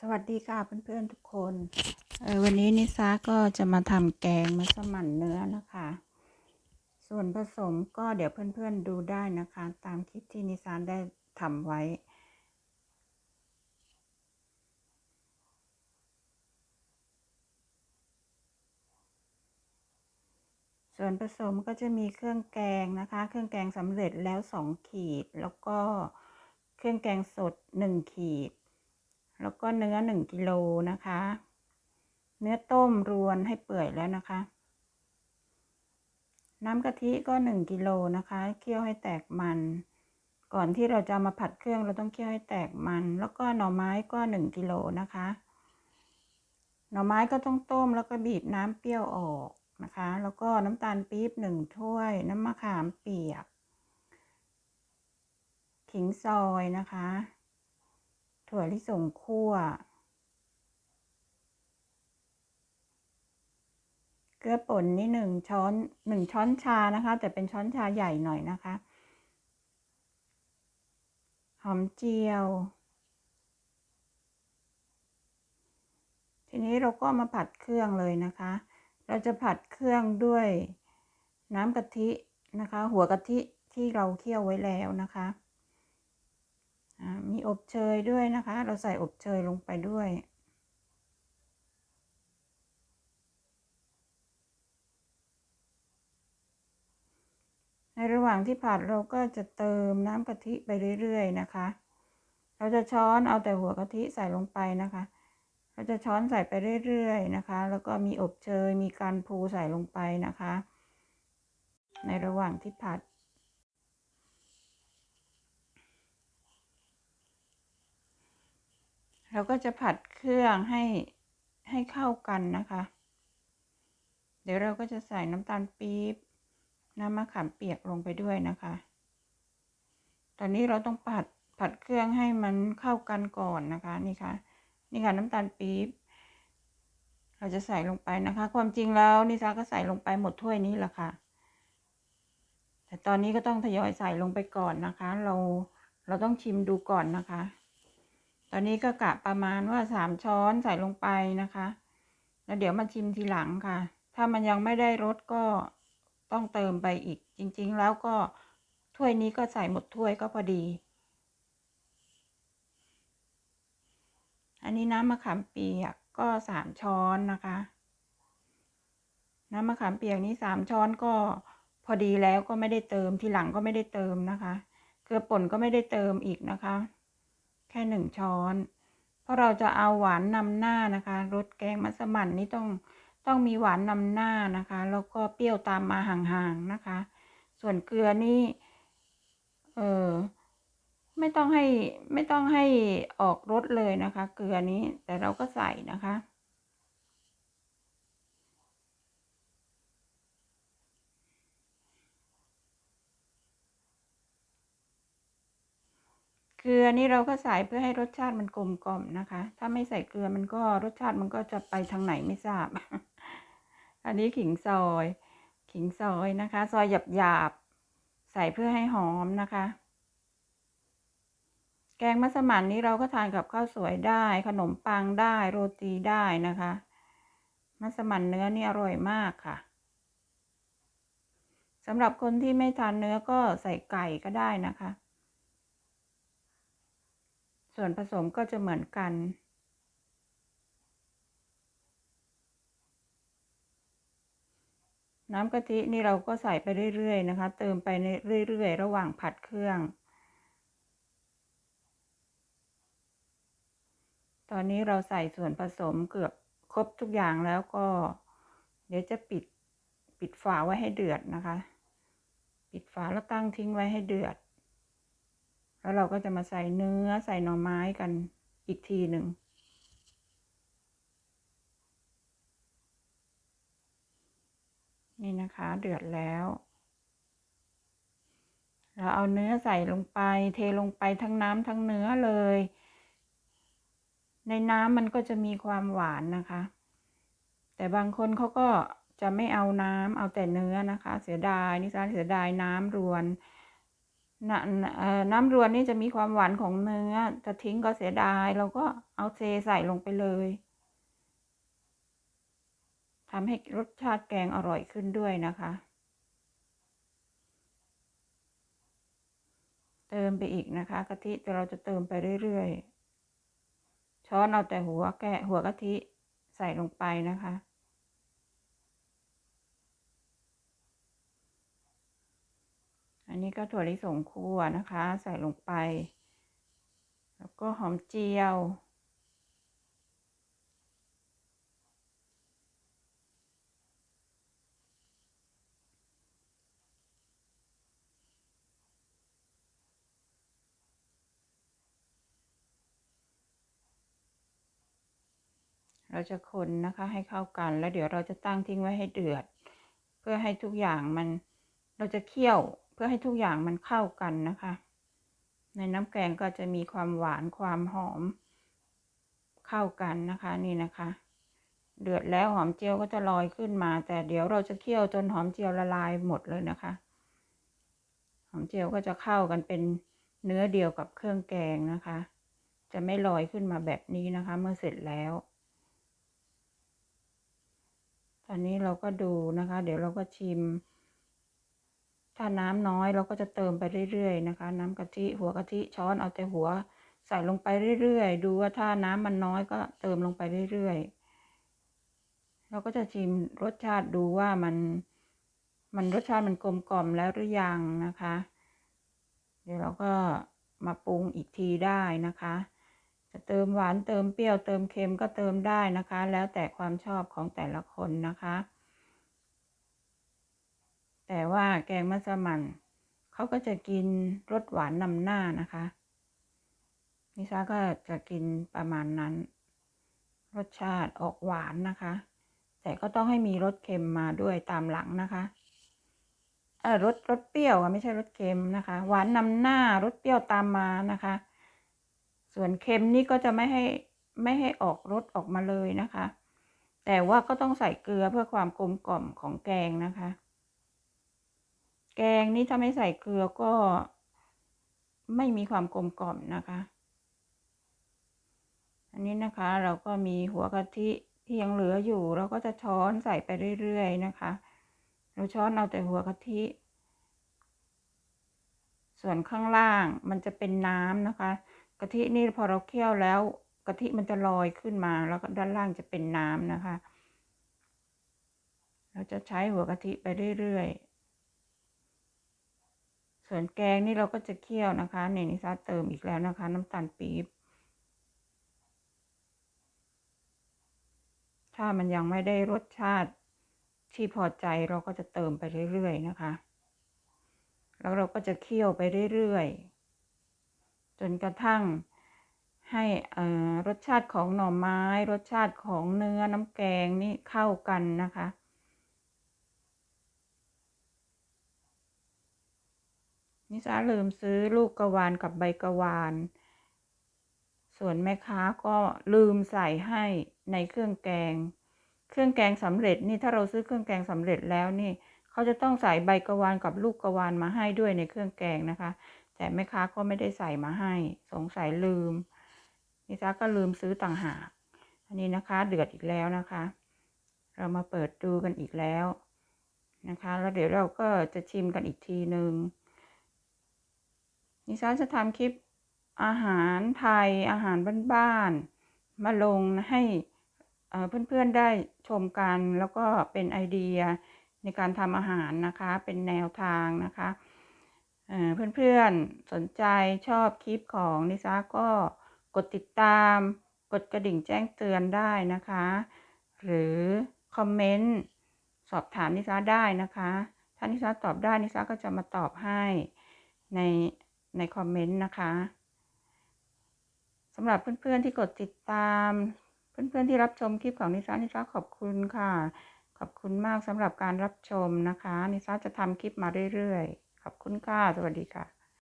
สวัสดีค่ะเพื่อนๆทุกคนเออวันนี้นิซาก็จะมาทำแกงมัสมั่นเนื้อนะคะ ส่วนผสมก็เดี๋ยวเพื่อนๆดูได้นะคะ ตามคลิปที่นิซาได้ทำไว้ ส่วนผสมก็จะมีเครื่องแกงนะคะ เครื่องแกงสำเร็จแล้วสองขีด แล้วก็เครื่องแกงสดหนึ่งขีด แล้วก็เนื้อหนึ่งกิโลนะคะ เนื้อต้มรวนให้เปื่อยแล้วนะคะ น้ำกะทิก็หนึ่งกิโลนะคะเคี่ยวให้แตกมัน ก่อนที่เราจะมาผัดเครื่องเราต้องเคี่ยวให้แตกมัน แล้วก็หน่อไม้ก็หนึ่งกิโลนะคะ หน่อไม้ก็ต้องต้มแล้วก็บีบน้ำเปรี้ยวออกนะคะ แล้วก็น้ำตาลปี๊บหนึ่งถ้วย น้ำมะขามเปียกขิงซอยนะคะ ถั่วลิสงคั่ว เกลือป่นนี่หนึ่งช้อนหนึ่งช้อนชานะคะ แต่เป็นช้อนชาใหญ่หน่อยนะคะ หอมเจียว ทีนี้เราก็มาผัดเครื่องเลยนะคะ เราจะผัดเครื่องด้วยน้ำกะทินะคะ หัวกะทิที่เราเคี่ยวไว้แล้วนะคะ มีอบเชยด้วยนะคะ เราใส่อบเชยลงไปด้วย ในระหว่างที่ผัดเราก็จะเติมน้ำกะทิไปเรื่อยๆนะคะ เราจะช้อนเอาแต่หัวกะทิใส่ลงไปนะคะ เราจะช้อนใส่ไปเรื่อยๆนะคะ แล้วก็มีอบเชยมีการพูใส่ลงไปนะคะ ในระหว่างที่ผัด เราก็จะผัดเครื่องให้ให้เข้ากันนะคะ เดี๋ยวเราก็จะใส่น้ำตาลปี๊บน้ำมะขามเปียกลงไปด้วยนะคะ ตอนนี้เราต้องผัดผัดเครื่องให้มันเข้ากันก่อนนะคะนี่ค่ะ นี่ค่ะน้ำตาลปี๊บเราจะใส่ลงไปนะคะ ความจริงแล้วนิซาก็ใส่ลงไปหมดถ้วยนี้แหละค่ะ แต่ตอนนี้ก็ต้องทยอยใส่ลงไปก่อนนะคะ เราเราต้องชิมดูก่อนนะคะ ตอนนี้ก็กะประมาณว่าสามช้อนใส่ลงไปนะคะ แล้วเดี๋ยวมาชิมทีหลังค่ะ ถ้ามันยังไม่ได้รสก็ต้องเติมไปอีก จริง ๆ แล้วก็ถ้วยนี้ก็ใส่หมดถ้วยก็พอดี อันนี้น้ำมะขามเปียกก็สามช้อนนะคะ น้ำมะขามเปียกนี้สามช้อนก็พอดีแล้วก็ไม่ได้เติมทีหลังก็ไม่ได้เติมนะคะ เกลือป่นก็ไม่ได้เติมอีกนะคะ ค่หนึ่งช้อน เพราะเราจะเอาหวานนำหน้านะคะรสแกงมัสมั่นนี่ต้องต้องมีหวานนำหน้านะคะ แล้วก็เปรี้ยวตามมาห่างๆนะคะ ส่วนเกลือนี่เออไม่ต้องให้ไม่ต้องให้ออกรสเลยนะคะ เกลือนี้แต่เราก็ใส่นะคะ เกลือนี่เราก็ใส่เพื่อให้รสชาติมันกลมกล่อมนะคะ ถ้าไม่ใส่เกลือมันก็รสชาติมันก็จะไปทางไหนไม่ทราบ อันนี้ขิงซอย ขิงซอยนะคะ ซอยหยาบๆใส่เพื่อให้หอมนะคะ แกงมัสมั่นนี้เราก็ทานกับข้าวสวยได้ ขนมปังได้โรตีได้นะคะ มัสมั่นเนื้อนี่อร่อยมากค่ะสำหรับคนที่ไม่ทานเนื้อก็ใส่ไก่ก็ได้นะคะ ส่วนผสมก็จะเหมือนกัน น้ำกะทินี่เราก็ใส่ไปเรื่อยๆนะคะ เติมไปเรื่อยๆ ระหว่างผัดเครื่อง ตอนนี้เราใส่ส่วนผสมเกือบครบทุกอย่างแล้วก็ เดี๋ยวจะปิดปิดฝาไว้ให้เดือดนะคะ ปิดฝาแล้วตั้งทิ้งไว้ให้เดือด แล้วเราก็จะมาใส่เนื้อใส่หน่อไม้กันอีกทีหนึ่ง นี่นะคะ เดือดแล้ว เราเอาเนื้อใส่ลงไป เทลงไปทั้งน้ำทั้งเนื้อเลย ในน้ำมันก็จะมีความหวานนะคะ แต่บางคนเขาก็จะไม่เอาน้ำเอาแต่เนื้อนะคะ เสียดายนิสานเสียดายน้ำรวน น้ำเอ่อน้ำรวนนี่จะมีความหวานของเนื้อ จะทิ้งก็เสียดาย เราก็เอาเทใส่ลงไปเลยทำให้รสชาติแกงอร่อยขึ้นด้วยนะคะ เติมไปอีกนะคะกะทิแต่เราจะเติมไปเรื่อยๆ ช้อนเอาแต่หัวแกะหัวกะทิใส่ลงไปนะคะ นนี้ก็ถั่วลิสงคั่วนะคะ ใส่ลงไป แล้วก็หอมเจียว เราจะคนนะคะให้เข้ากันแล้วเดี๋ยวเราจะตั้งทิ้งไว้ให้เดือด เพื่อให้ทุกอย่างมันเราจะเคี่ยว เพื่อให้ทุกอย่างมันเข้ากันนะคะ ในน้ำแกงก็จะมีความหวานความหอม เข้ากันนะคะนี่นะคะ เดือดแล้วหอมเจียวก็จะลอยขึ้นมา แต่เดี๋ยวเราจะเคี่ยวจนหอมเจียวละลายหมดเลยนะคะ หอมเจียวก็จะเข้ากันเป็นเนื้อเดียวกับเครื่องแกงนะคะ จะไม่ลอยขึ้นมาแบบนี้นะคะ เมื่อเสร็จแล้ว ตอนนี้เราก็ดูนะคะ เดี๋ยวเราก็ชิม ถ้าน้ำน้อยเราก็จะเติมไปเรื่อยๆนะคะ น้ำกะทิหัวกะทิช้อนเอาแต่หัวใส่ลงไปเรื่อยๆ ดูว่าถ้าน้ำมันน้อยก็เติมลงไปเรื่อยๆ เราก็จะชิมรสชาติดูว่ามันมันรสชาติมันกลมกล่อมแล้วหรือยังนะคะ เดี๋ยวเราก็มาปรุงอีกทีได้นะคะ จะเติมหวานเติมเปรี้ยวเติมเค็มก็เติมได้นะคะ แล้วแต่ความชอบของแต่ละคนนะคะ แต่ว่าแกงมัสมั่นเขาก็จะกินรสหวานนำหน้านะคะนิซาก็จะกินประมาณนั้น รสชาติออกหวานนะคะ แต่ก็ต้องให้มีรสเค็มมาด้วยตามหลังนะคะเออรสรสเปรี้ยวไม่ใช่รสเค็มนะคะ หวานนำหน้ารสเปรี้ยวตามมานะคะ ส่วนเค็มนี่ก็จะไม่ให้ไม่ให้ออกรสออกมาเลยนะคะ แต่ว่าก็ต้องใส่เกลือเพื่อความกลมกล่อมของแกงนะคะ แกงนี้ถ้าไม่ใส่เกลือก็ไม่มีความกลมกล่อมนะคะ อันนี้นะคะเราก็มีหัวกะทิที่ยังเหลืออยู่ เราก็จะช้อนใส่ไปเรื่อยๆนะคะ เราช้อนเอาแต่หัวกะทิ ส่วนข้างล่างมันจะเป็นน้ำนะคะกะทินี่พอเราเคี่ยวแล้วกะทิมันจะลอยขึ้นมาแล้วก็ด้านล่างจะเป็นน้ำนะคะ เราจะใช้หัวกะทิไปเรื่อยๆ ส่วนแกงนี่เราก็จะเคี่ยวนะคะนี่นิซาเติมอีกแล้วนะคะ น้ำตาลปี๊บถ้ามันยังไม่ได้รสชาติที่พอใจเราก็จะเติมไปเรื่อยๆนะคะ แล้วเราก็จะเคี่ยวไปเรื่อยๆ จนกระทั่งให้รสชาติของหน่อไม้ รสชาติของเนื้อน้ำแกงนี่เข้ากันนะคะ นิสาลืมซื้อลูกกระวานกับใบกระวาน ส่วนแม่ค้าก็ลืมใส่ให้ในเครื่องแกง เครื่องแกงสำเร็จนี่ถ้าเราซื้อเครื่องแกงสำเร็จแล้วนี่เขาจะต้องใส่ใบกระวานกับลูกกระวานมาให้ด้วยในเครื่องแกงนะคะ แต่แม่ค้าก็ไม่ได้ใส่มาให้ สงสัยลืม นิซาก็ลืมซื้อต่างหาก อันนี้นะคะเดือดอีกแล้วนะคะ เรามาเปิดดูกันอีกแล้วนะคะ แล้วเดี๋ยวเราก็จะชิมกันอีกทีหนึ่ง นิซาจะทำคลิปอาหารไทยอาหารบ้านๆมาลงให้เพื่อนๆได้ชมกันแล้วก็เป็นไอเดียในการทำอาหารนะคะ เป็นแนวทางนะคะเพื่อนๆสนใจชอบคลิปของนิซาก็กดติดตามกดกระดิ่งแจ้งเตือนได้นะคะ หรือคอมเมนต์สอบถามนิซาได้นะคะ ถ้านิซาตอบได้นิซาก็จะมาตอบให้ใน ในคอมเมนต์นะคะสำหรับเพื่อนๆที่กดติดตาม เพื่อนๆที่รับชมคลิปของนิซานิซาขอบคุณค่ะ ขอบคุณมากสำหรับการรับชมนะคะ นิซาจะทำคลิปมาเรื่อยๆ ขอบคุณค่ะ สวัสดีค่ะ